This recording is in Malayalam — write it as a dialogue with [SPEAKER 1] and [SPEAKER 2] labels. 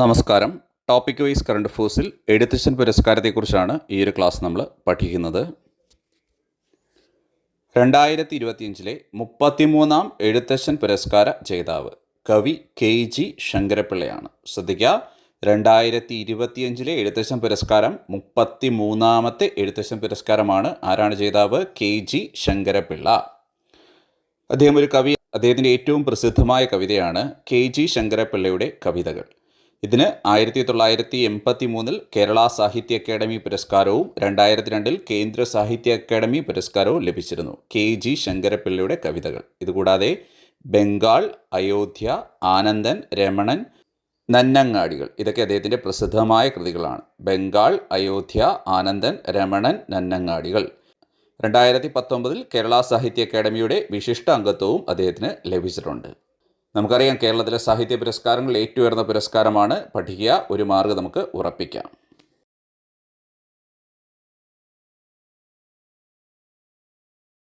[SPEAKER 1] നമസ്കാരം. ടോപ്പിക് വൈസ് കറണ്ട് ഫോഴ്സിൽ എഴുത്തച്ഛൻ പുരസ്കാരത്തെക്കുറിച്ചാണ് ഈ ഒരു ക്ലാസ് നമ്മൾ പഠിക്കുന്നത്. രണ്ടായിരത്തി ഇരുപത്തിയഞ്ചിലെ മുപ്പത്തിമൂന്നാം എഴുത്തച്ഛൻ പുരസ്കാര ജേതാവ് കവി കെ ജി ശങ്കരപ്പിള്ളയാണ്. ശ്രദ്ധിക്കുക രണ്ടായിരത്തി ഇരുപത്തിയഞ്ചിലെ എഴുത്തച്ഛൻ പുരസ്കാരം മുപ്പത്തി മൂന്നാമത്തെ എഴുത്തച്ഛൻ പുരസ്കാരമാണ് ആരാണ് ജേതാവ് കെ ജി ശങ്കരപ്പിള്ള. അദ്ദേഹം ഒരു കവി അദ്ദേഹത്തിന്റെ ഏറ്റവും പ്രസിദ്ധമായ കവിതയാണ് കെ ജി ശങ്കരപ്പിള്ളയുടെ കവിതകൾ. ഇതിന് ആയിരത്തി തൊള്ളായിരത്തി എൺപത്തി മൂന്നിൽ കേരള സാഹിത്യ അക്കാദമി പുരസ്കാരവും രണ്ടായിരത്തി രണ്ടിൽ കേന്ദ്ര സാഹിത്യ അക്കാദമി പുരസ്കാരവും ലഭിച്ചിരുന്നു. കെ ജി ശങ്കരപ്പിള്ളയുടെ കവിതകൾ. ഇതുകൂടാതെ ബംഗാൾ അയോധ്യ ആനന്ദൻ രമണൻ നന്നങ്ങാടികൾ ഇതൊക്കെ അദ്ദേഹത്തിന്റെ പ്രസിദ്ധമായ കൃതികളാണ്. ബംഗാൾ അയോധ്യ ആനന്ദൻ രമണൻ നന്നങ്ങാടികൾ. രണ്ടായിരത്തി പത്തൊമ്പതിൽ കേരള സാഹിത്യ അക്കാദമിയുടെ വിശിഷ്ട അംഗത്വവും അദ്ദേഹത്തിന് ലഭിച്ചിട്ടുണ്ട്. നമുക്കറിയാം കേരളത്തിലെ സാഹിത്യ പുരസ്കാരങ്ങളിൽ ഏറ്റവും ഉയർന്ന പുരസ്കാരമാണ് പഠിക്കുക. ഒരു മാർഗ് നമുക്ക് ഉറപ്പിക്കാം.